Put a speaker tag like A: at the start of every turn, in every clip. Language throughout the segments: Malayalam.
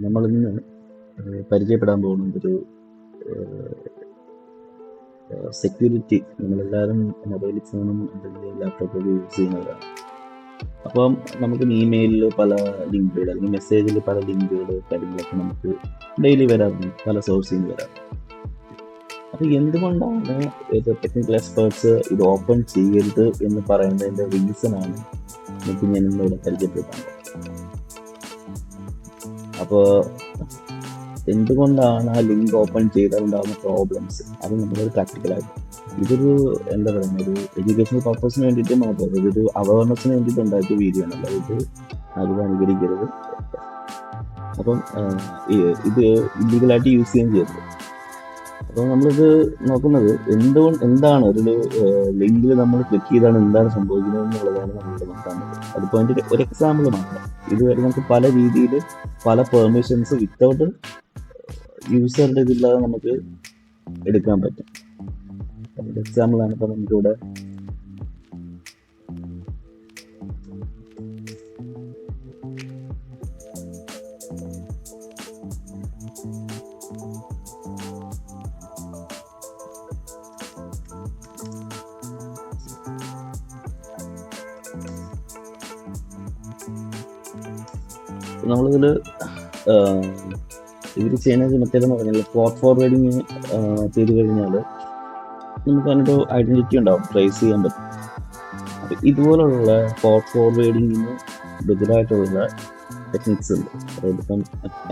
A: നമ്മളിന്ന് പരിചയപ്പെടാൻ പോകുന്നത് ഒരു സെക്യൂരിറ്റി നമ്മളെല്ലാവരും മൊബൈൽ ഫോണും അല്ലെങ്കിൽ ലാപ്ടോപ്പൊക്കെ യൂസ് ചെയ്യുന്നവരാണ്. അപ്പം നമുക്ക് ഇമെയിലിൽ പല ലിങ്കുകൾ അല്ലെങ്കിൽ മെസ്സേജിൽ പല ലിങ്കുകൾ കാര്യങ്ങളൊക്കെ നമുക്ക് ഡെയിലി വരാറുണ്ട്. പല സോഴ്സിൽ വരാറുണ്ട്. അപ്പോൾ എന്തുകൊണ്ടാണ് ടെക്നിക്കൽ എക്സ്പേർട്സ് ഇത് ഓപ്പൺ ചെയ്യരുത് എന്ന് പറയുന്നതിന്റെ റീസണാണ് നമുക്ക് ഞാൻ ഇന്നിവിടെ പരിചയപ്പെടുത്താൻ അപ്പോൾ എന്തുകൊണ്ടാണ് ആ ലിങ്ക് ഓപ്പൺ ചെയ്താലുണ്ടാകുന്ന പ്രോബ്ലംസ് അത് നമ്മളൊരു പ്രാക്ടിക്കലായിട്ട് ഇതൊരു എന്താ പറയുക ഒരു എഡ്യൂക്കേഷണൽ പർപ്പസിന് വേണ്ടിയിട്ട് മാത്രമല്ല ഇതൊരു അവയർനെസ്സിന് വേണ്ടിയിട്ട് ഉണ്ടാക്കിയ വീഡിയോ ആണ്. അല്ല ഇത് ആരും അനുകരിക്കരുത്. അപ്പം ഇത് ഇല്ലീഗലായിട്ട് യൂസ് ചെയ്യുകയും ചെയ്യരുത്. അപ്പോൾ നമ്മളിത് നോക്കുന്നത് എന്തുകൊണ്ട് എന്താണ് ഒരു ലിങ്കിൽ നമ്മൾ ക്ലിക്ക് ചെയ്താണ് എന്താണ് സംഭവിക്കുന്നത് എന്നുള്ളതാണ് നമ്മൾ നോക്കുന്നത് അതിപ്പോൾ അതിന്റെ ഒരു എക്സാമ്പിൾ മാത്രം. ഇതുവരെ നമുക്ക് പല രീതിയിൽ പല പെർമിഷൻസ് വിത്തൗട്ട് യൂസറിന്റെ ഇതില്ലാതെ നമുക്ക് എടുക്കാൻ പറ്റും. എക്സാമ്പിൾ എക്സാമ്പിളാണ് ഇപ്പോൾ നമുക്കിവിടെ നമ്മളിതിൽ ഇവർ ചെയ്യുന്ന മറ്റേതെന്ന് പറഞ്ഞാൽ പോർട്ട് ഫോർവേഡിങ് ചെയ്ത് കഴിഞ്ഞാൽ നമുക്ക് അതിനൊരു ഐഡന്റിറ്റി ഉണ്ടാവും ട്രേസ് ചെയ്യാൻ പറ്റും. അപ്പം ഇതുപോലുള്ള പോർട്ട് ഫോർവേഡിങ്ങിന് ബദലായിട്ടുള്ള ടെക്നിക്സ് ഉണ്ട്. അതായത് ഇപ്പം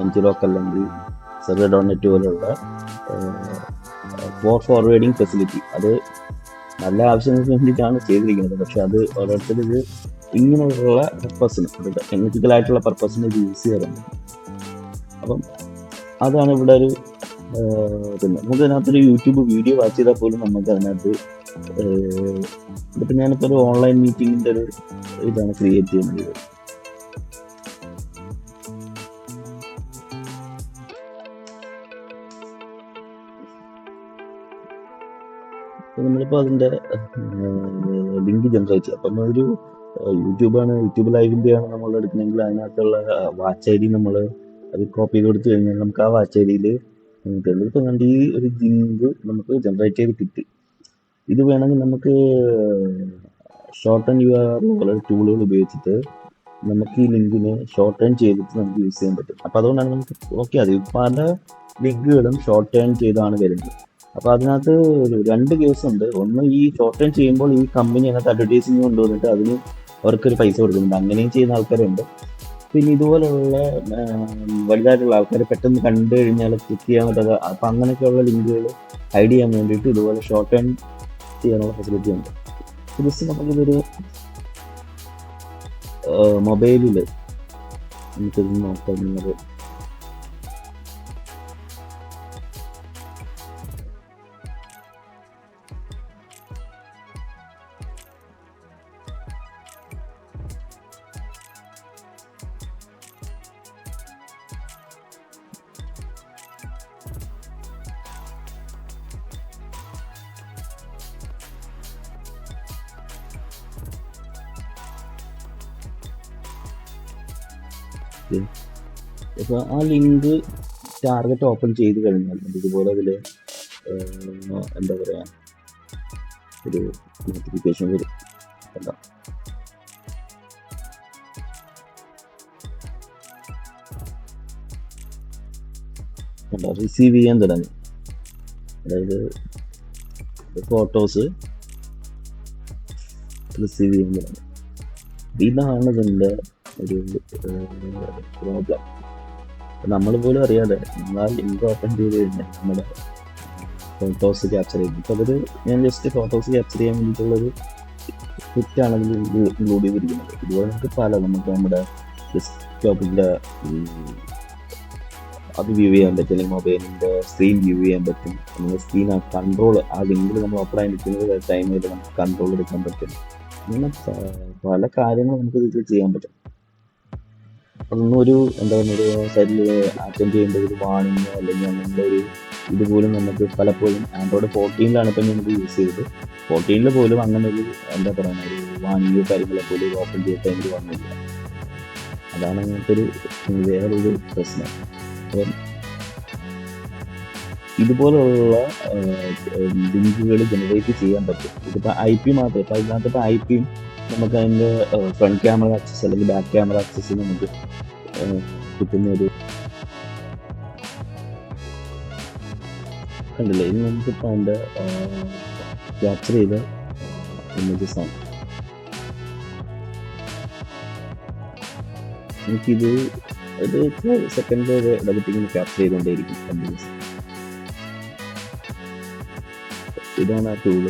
A: അഞ്ചിലോക്ക് അല്ലെങ്കിൽ സെർവർ ഡോണറ്റ് പോലുള്ള പോർട്ട് ഫോർവേഡിങ് ഫെസിലിറ്റി അത് നല്ല ആവശ്യങ്ങൾക്ക് വേണ്ടിയിട്ടാണ് ചെയ്തിരിക്കുന്നത്. പക്ഷെ അത് ഓരോരുത്തർ ഇത് ഇങ്ങനെയുള്ള പർപ്പസിന് ടെക്നിക്കലായിട്ടുള്ള പർപ്പസിന് ഇത് യൂസ് ചെയ്യാറുണ്ട്. അപ്പം അതാണ് ഇവിടെ ഒരു പിന്നെ നമുക്ക് അതിനകത്തൊരു യൂട്യൂബ് വീഡിയോ വാച്ച് ചെയ്താൽ പോലും നമുക്ക് അതിനകത്ത് ഇതിപ്പോൾ ഞാനിപ്പോൾ ഒരു ഓൺലൈൻ മീറ്റിങ്ങിന്റെ ഒരു ഇതാണ് ക്രിയേറ്റ് ചെയ്യുന്നത്. നമ്മളിപ്പോൾ അതിന്റെ ലിങ്ക് ജനറേറ്റ് അപ്പം ഒരു യൂട്യൂബാണ് യൂട്യൂബ് ലൈവിന്റെ ആണ് നമ്മൾ എടുക്കുന്നതെങ്കിൽ അതിനകത്തുള്ള വാച്ച് ഐ ഡി നമ്മൾ അത് കോപ്പി ചെയ്ത് കൊടുത്തു കഴിഞ്ഞാൽ നമുക്ക് ആ വാച്ച് ഐ ഡിയിൽ നമുക്ക് ഇപ്പം കണ്ട് ഈ ഒരു ലിങ്ക് നമുക്ക് ജനറേറ്റ് ചെയ്ത് കിട്ടി. ഇത് വേണമെങ്കിൽ നമുക്ക് ഷോർട്ട് ആൻഡ് യു ആർ പോലുള്ള ടൂളുകൾ ഉപയോഗിച്ചിട്ട് നമുക്ക് ഈ ലിങ്കിനെ ഷോർട്ട് ടേൺ ചെയ്തിട്ട് നമുക്ക് യൂസ് ചെയ്യാൻ പറ്റും. അപ്പോൾ അതുകൊണ്ടാണ് നമുക്ക് ഓക്കെ അത് പല ലിങ്കുകളും ഷോർട്ട് ടേൺ ചെയ്താണ് വരുന്നത്. അപ്പോൾ അതിനകത്ത് രണ്ട് കേസ് ഉണ്ട്. ഒന്ന് ഈ ഷോർട്ട് ടേൺ ചെയ്യുമ്പോൾ ഈ കമ്പനി അതിനകത്ത് അഡ്വർടൈസിങ് കൊണ്ടുവന്നിട്ട് അതിന് അവർക്കൊരു പൈസ കൊടുക്കുന്നുണ്ട്. അങ്ങനെയും ചെയ്യുന്ന ആൾക്കാരുണ്ട്. പിന്നെ ഇതുപോലുള്ള വലുതായിട്ടുള്ള ആൾക്കാരെ പെട്ടെന്ന് കണ്ടു കഴിഞ്ഞാൽ ക്ലിക്ക് ചെയ്യാൻ പറ്റാതെ അപ്പം അങ്ങനെയൊക്കെയുള്ള ലിങ്കുകൾ ഹൈഡ് ചെയ്യാൻ വേണ്ടിയിട്ട് ഇതുപോലെ ഷോർട്ട് ടേം ചെയ്യാനുള്ള ഫെസിലിറ്റി ഉണ്ട്. ജസ്റ്റ് നമുക്കിതൊരു മൊബൈലിൽ നമുക്കിത് നോക്കുന്നത് അപ്പോൾ ആ ലിങ്ക് ടാർഗറ്റ് ഓപ്പൺ ചെയ്ത് കഴിഞ്ഞാൽ ഇതുപോലെ അതിൽ എന്താ പറയുക ഒരു നോട്ടിഫിക്കേഷൻ വരും. എന്താ എന്താ റിസീവ് ചെയ്യാൻ തുടങ്ങി. അതായത് ഫോട്ടോസ് റിസീവ് ചെയ്യാൻ തുടങ്ങി. ഇതാണ് ഇതിന്റെ ഒരു പ്രോബ്ലം നമ്മൾ പോലും അറിയാതെ നമ്മളാ ലിങ്ക് ഓപ്പൺ ചെയ്ത് കഴിഞ്ഞാൽ നമ്മുടെ ഫോട്ടോസ് ക്യാപ്ചർ ചെയ്യും ഇപ്പോൾ അതൊരു ഞാൻ ജസ്റ്റ് ഫോട്ടോസ് ക്യാപ്ചർ ചെയ്യാൻ വേണ്ടിയിട്ടുള്ളൊരു സ്ക്രിപ്റ്റാണ് അതിൽ ഇൻക്ലൂഡ് ചെയ്തിരിക്കുന്നത് ഇതുപോലെ നമുക്ക് പല നമുക്ക് നമ്മുടെ ഡെസ്ക്ടോപ്പിന്റെ അത് വ്യൂ ചെയ്യാൻ പറ്റും. അല്ലെങ്കിൽ മൊബൈലിന്റെ സ്ക്രീൻ വ്യൂ ചെയ്യാൻ പറ്റും. നമ്മുടെ സ്ക്രീൻ ആ കൺട്രോൾ ആ ലിങ്കിൽ നമ്മൾ ഓപ്പൺ ആയി നിൽക്കുന്ന ടൈമിൽ നമുക്ക് കൺട്രോൾ എടുക്കാൻ പറ്റും. അങ്ങനെ പല കാര്യങ്ങളും നമുക്ക് ഇതിൽ ചെയ്യാൻ പറ്റും. അതൊന്നും ഒരു എന്താ പറയുക സൈഡിൽ അറ്റൻഡ് ചെയ്യേണ്ട ഒരു വാണിങ്ങോ അല്ലെങ്കിൽ അങ്ങനെയുള്ള ഒരു ഇതുപോലും നമുക്ക് പലപ്പോഴും ആൻഡ്രോയിഡ് ഫോർട്ടീനിലാണ് ഇപ്പം നമുക്ക് യൂസ് ചെയ്തത്. ഫോർട്ടീനിൽ പോലും അങ്ങനെ ഒരു എന്താ പറയുക ഒരു വാണിങ്ങോ കാര്യങ്ങളെ പോലും ഓപ്പൺ ചെയ്തിട്ട് എനിക്ക് വന്നില്ല. അതാണ് അങ്ങനത്തെ ഒരു വേറൊരു പ്രശ്നം. അപ്പം ഇതുപോലുള്ള ലിങ്കുകൾ ജനറേറ്റ് ചെയ്യാൻ പറ്റും. ഇതിപ്പോൾ ഐ പി മാത്രം. ഇപ്പോൾ അതിനകത്ത് ഇപ്പോൾ ഐ പിയും നമുക്ക് അതിന്റെ ഫ്രണ്ട് ക്യാമറ ആക്സസ് അല്ലെങ്കിൽ ബാക്ക് ക്യാമറ ആക്സസ് നമുക്ക് കിട്ടുന്ന ഒരു കണ്ടില്ലേ? ഇനി നമുക്കിപ്പോൾ അതിന്റെ ക്യാപ്ചർ ചെയ്ത ഇമേജസ് ആണ്. എനിക്കിത് ഒരു സെക്കൻഡ് വരെ ക്യാപ്ചർ ചെയ്തുകൊണ്ടേയിരിക്കും കണ്ടിന്യൂസ് ഇതാണ് ആ ടൂൾ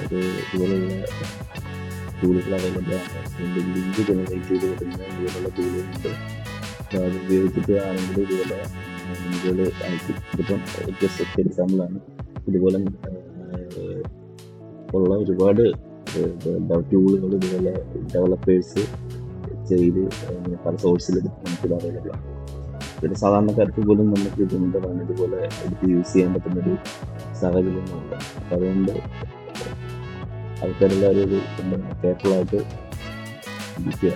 A: അത് ഇതുപോലുള്ള ടൂളുകൾ അവൈലബിൾ ആണ്. ലിങ്ക് ജനറേറ്റ് ചെയ്ത് കൊടുക്കുന്ന ഇതുപോലുള്ള ടൂളുകളുണ്ട് അപ്പോൾ അത് ഉപയോഗിച്ചിട്ട് ആണെങ്കിൽ ഇതുപോലെ ലിങ്കുകൾ അയക്കും ഇതിപ്പം ജസ്റ്റ് എക്സാമ്പിളാണ് ഇതുപോലെ ഉള്ള ഒരുപാട് ടൂളുകൾ ഇതുപോലെ ഡെവലപ്പേഴ്സ് ചെയ്ത് പല സോഴ്സിലും നമുക്കിത് അവൈലബിൾ ആണ്. പിന്നെ സാധാരണക്കാർക്ക് പോലും നമുക്ക് ഇതുകൊണ്ടാണ് ഇതുപോലെ എടുത്ത് യൂസ് ചെയ്യാൻ പറ്റുന്ന ഒരു അപ്പം അതുകൊണ്ട് ആൾക്കാരെല്ലാവരും ഒരു കെയർഫുള്ളായിട്ട് ഇരിക്കുക